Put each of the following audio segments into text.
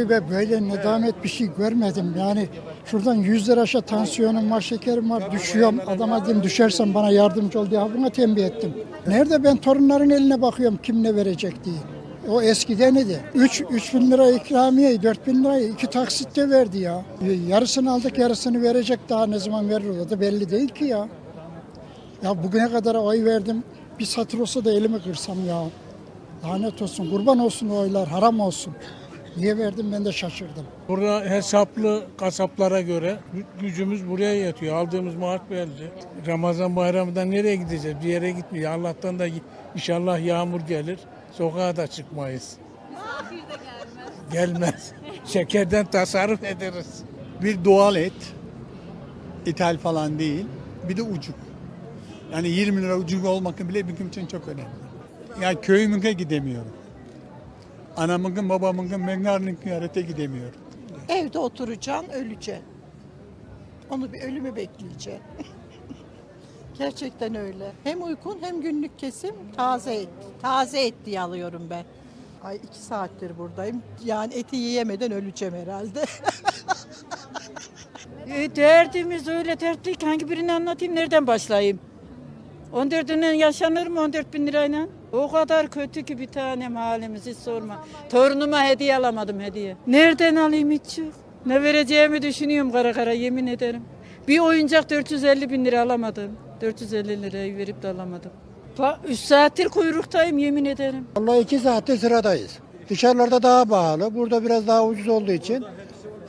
Ve böyle nedamet bir şey görmedim. Yani şuradan 100 lira aşağı tansiyonum var, şekerim var, düşüyorum. Adama dedim düşersen bana yardımcı ol diye buna tembih ettim. Nerede ben torunların eline bakıyorum kim ne verecek diye. O eskiden idi. 3, 3 bin lira ikramiye, 4 bin lirayı iki taksitte verdi ya. Yarısını aldık yarısını verecek daha ne zaman verir o da belli değil ki ya. Ya bugüne kadar oy verdim. Bir satır olsa da elimi kırsam ya. Lanet olsun, kurban olsun o oylar, haram olsun. Niye verdim ben de şaşırdım. Burada hesaplı kasaplara göre gü- gücümüz buraya yatıyor. Aldığımız maaş belli. Ramazan bayramında nereye gideceğiz? Bir yere gitmiyor. Allah'tan da inşallah yağmur gelir. Sokağa da çıkmayız. Gelmez. Şekerden tasarruf ederiz. Bir doğal et, ithal falan değil. Bir de ucuk. Yani 20 lira ucuk olmak bile benim için çok önemli. Yani köyümüne gidemiyorum. Anamın, babamın, mengarının ziyarete gidemiyorum. Evde oturacaksın, öleceksin. Onu bir ölümü bekleyeceksin. Gerçekten öyle. Hem uykun hem günlük kesim taze et. Taze et diye alıyorum ben. Ay iki saattir buradayım. Yani eti yiyemeden öleceğim herhalde. E, Derdimiz öyle dertli ki hangi birini anlatayım nereden başlayayım? 14 bin yaşanır mı 14 bin lirayla? O kadar kötü ki bir tanem halimizi sorma. Torunuma hediye alamadım hediye. Nereden alayım hiç yok. Ne vereceğimi düşünüyorum kara kara yemin ederim. Bir oyuncak 450 bin lira alamadım. 450 lirayı verip de alamadım. 3 saattir kuyruktayım yemin ederim. Vallahi iki saatte sıradayız. Dışarılarda daha pahalı. Burada biraz daha ucuz olduğu için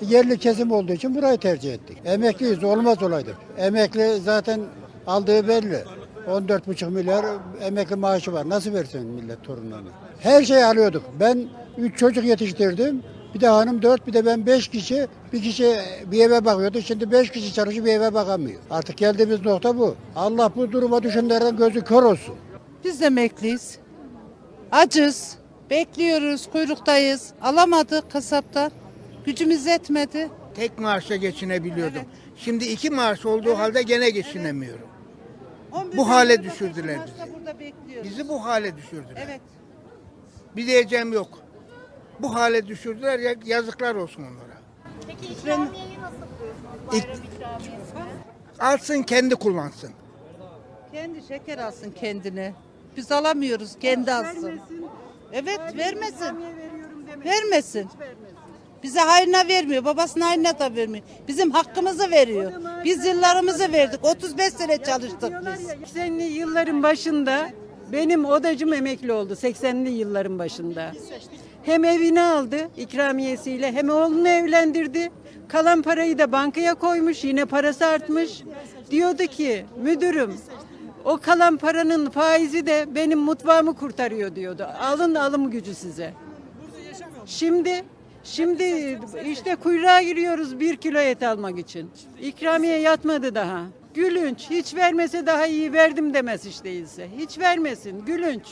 yerli kesim olduğu için burayı tercih ettik. Emekliyiz olmaz olaydı. Emekli zaten aldığı belli. 14,5 milyar emekli maaşı var. Nasıl versin millet torunlarına? Her şeyi alıyorduk. Ben 3 çocuk yetiştirdim. Bir de hanım 4 bir de ben 5 kişi bir kişi bir eve bakıyordu. Şimdi 5 kişi çalışıp bir eve bakamıyor. Artık geldiğimiz nokta bu. Allah bu duruma düşenlerden gözü kör olsun. Biz de emekliyiz. Acız. Bekliyoruz, kuyruktayız. Alamadık kasaptan. Gücümüz yetmedi. Tek maaşla geçinebiliyordum. Şimdi iki maaş olduğu halde gene geçinemiyorum. 11 Bu hale düşürdüler bizi. Bizi bu hale düşürdüler. Evet. Bir diyeceğim yok. Bu hale düşürdüler ya yazıklar olsun onlara. Peki ikramiyeyi nasıl buluyorsunuz? Bayram ikramiyesini. Alsın kendi kullansın. Kendi şeker alsın kendine. Biz alamıyoruz, kendi alsın. Evet, vermesin. Vermesin. Bize hayrına vermiyor, babasının hayrına da vermiyor. Bizim hakkımızı veriyor. Biz yıllarımızı verdik. 35 sene çalıştık biz. 80'li yılların başında benim odacım emekli oldu 80'li yılların başında. Hem evini aldı ikramiyesiyle hem oğlunu evlendirdi. Kalan parayı da bankaya koymuş yine parası artmış. Diyordu ki müdürüm o kalan paranın faizi de benim mutfağımı kurtarıyor diyordu. Alın alım gücü size. Şimdi şimdi işte kuyruğa giriyoruz bir kilo et almak için. İkramiye yatmadı daha. Gülünç. Hiç vermese daha iyi verdim demez hiç değilse. Hiç vermesin. Gülünç.